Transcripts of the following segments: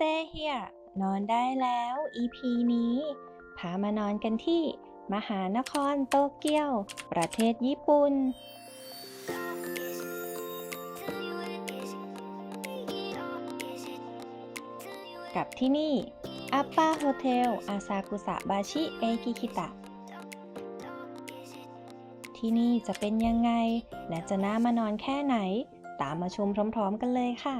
Stay here นอนได้แล้ว EP นี้ พามานอนกันที่ มหานครโตเกียว ประเทศญี่ปุ่น กับที่นี่ อัปปาโฮเทล อาซากุสะบาชิ เอกิคิตะ ที่นี่จะเป็นยังไง และจะน่ามานอนแค่ไหน ตามมาชมพร้อมๆกันเลยค่ะ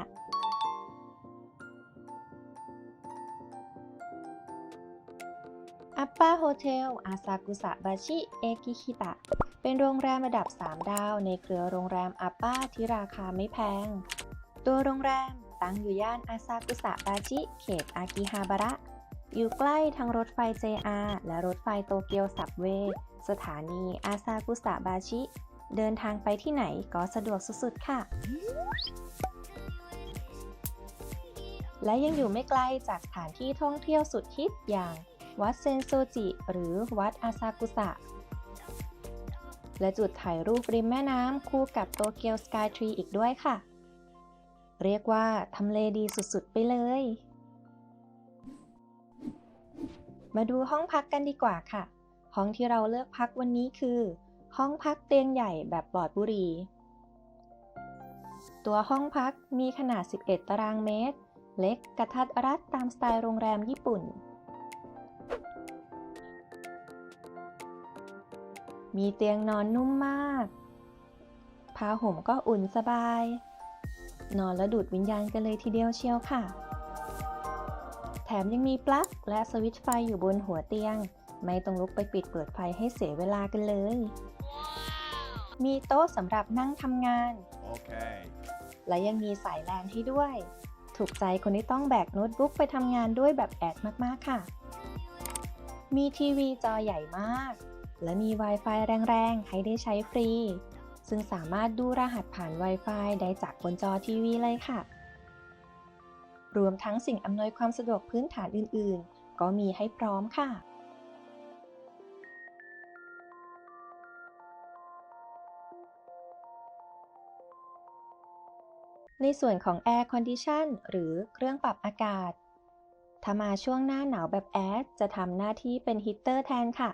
อัปปาโฮเทล อาซากุสะบาชิ เอกิคิตะ เป็นโรงแรมระดับ 3 ดาว ในเครือโรงแรมอัปปาที่ราคาไม่แพง ตัวโรงแรมตั้งอยู่ย่านอาซากุสะบาชิ เขตอากิฮาบาระ อยู่ใกล้ทั้งรถไฟ JR และรถไฟโตเกียวสับเวย์สถานีอาซากุสะบาชิ เดินทางไปที่ไหนก็สะดวกสุดๆ ค่ะ และยังอยู่ไม่ไกลจากสถานที่ท่องเที่ยวสุดฮิตอย่าง วัดเซนโซจิหรือวัดอาซากุสะ และจุดถ่ายรูปริมแม่น้ำคู่กับโตเกียวสกายทรีอีกด้วยค่ะ เรียกว่าทำเลดีสุดๆ ไปเลย มาดูห้องพักกันดีกว่าค่ะ ห้องที่เราเลือกพักวันนี้คือ ห้องพักเตียงใหญ่แบบปลอดบุหรี่ตัวห้องพักมีขนาด 11 ตารางเมตร เล็กกระทัดรัดตามสไตล์โรงแรมญี่ปุ่น มีเตียงนอนนุ่มมาก ผ้าห่มก็อุ่นสบาย นอนแล้วดูดวิญญาณกันเลยทีเดียวเชียวค่ะ แถมยังมีปลั๊กและสวิตช์ไฟอยู่บนหัวเตียง ไม่ต้องลุกไปปิดเปิดไฟให้เสียเวลากันเลย มีโต๊ะสำหรับนั่งทำงาน Okay. และยังมีสายแลนให้ด้วย ถูกใจคนที่ต้องแบกโน้ตบุ๊กไปทำงานด้วยแบบแอดมากๆค่ะ มีทีวีจอใหญ่มาก และมี Wi-Fi แรงๆ ให้ได้ใช้ฟรี ซึ่งสามารถดูรหัสผ่าน Wi-Fi ได้จากบนจอทีวีเลยค่ะ รวมทั้งสิ่งอำนวยความสะดวกพื้นฐานอื่นๆ ก็มีให้พร้อมค่ะในส่วนของ Air Condition หรือเครื่องปรับอากาศ ถ้ามาช่วงหน้าหนาวแบบแอดจะทำหน้าที่เป็นฮีตเตอร์แทนค่ะ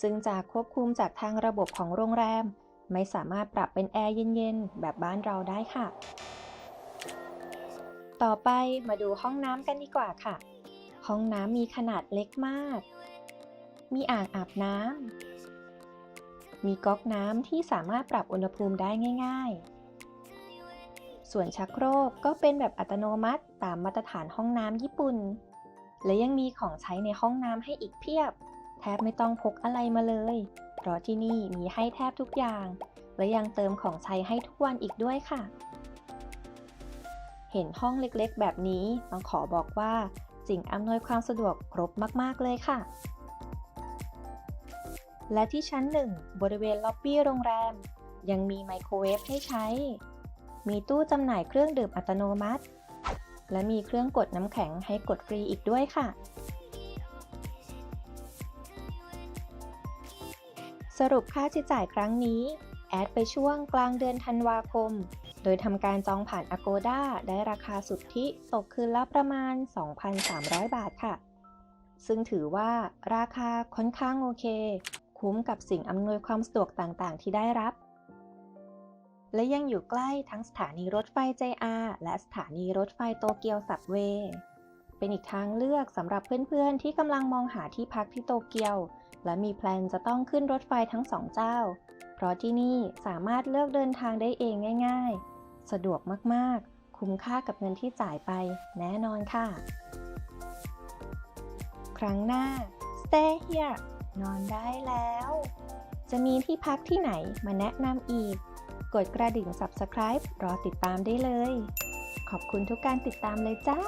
ซึ่งจะควบคุมจากทางระบบของโรงแรม ไม่สามารถปรับเป็นแอร์เย็นๆ แบบบ้านเราได้ค่ะ ต่อไปมาดูห้องน้ำกันดีกว่าค่ะ ห้องน้ำมีขนาดเล็กมาก มีอ่างอาบน้ำ มีก๊อกน้ำที่สามารถปรับอุณหภูมิได้ง่าย ๆส่วนชักโครกก็เป็นแบบอัตโนมัติตามมาตรฐานห้องน้ำญี่ปุ่น และยังมีของใช้ในห้องน้ำให้อีกเพียบ แทบไม่ต้องพกอะไรมาเลย เพราะที่นี่มีให้แทบทุกอย่าง และยังเติมของใช้ให้ทุกวันอีกด้วยค่ะ เห็นห้องเล็กๆ แบบนี้ต้องขอบอกว่าสิ่งอำนวยความสะดวกครบมากๆเลยค่ะ และที่ชั้นหนึ่งบริเวณล็อบบี้โรงแรม ยังมีไมโครเวฟให้ใช้ มีตู้จำหน่ายเครื่องดื่มอัตโนมัติ และมีเครื่องกดน้ำแข็งให้กดฟรีอีกด้วยค่ะ สรุปค่าใช้จ่ายครั้งนี้ แอดไปช่วงกลางเดือนธันวาคม โดยทำการจองผ่าน Agoda ได้ราคาสุทธิตกคืนละประมาณ 2,300 บาทค่ะ ซึ่งถือว่าราคาค่อนข้างโอเค คุ้มกับสิ่งอำนวยความสะดวกต่างๆ ที่ได้รับ และยังอยู่ใกล้ทั้งสถานีรถไฟ JR และสถานีรถไฟโตเกียวสับเวย์เป็นอีกทางเลือกสำหรับเพื่อนๆที่กำลังมองหาที่พักที่โตเกียว และมีแพลนจะต้องขึ้นรถไฟทั้งสองเจ้า เพราะที่นี่สามารถเลือกเดินทางได้เองง่าย ๆ สะดวกมากๆ คุ้มค่ากับเงินที่จ่ายไปแน่นอนค่ะ ครั้งหน้า Stay here นอนได้แล้ว จะมีที่พักที่ไหนมาแนะนำอีก กดกระดิ่ง Subscribe รอติดตามได้เลย ขอบคุณทุกการติดตามเลยจ้า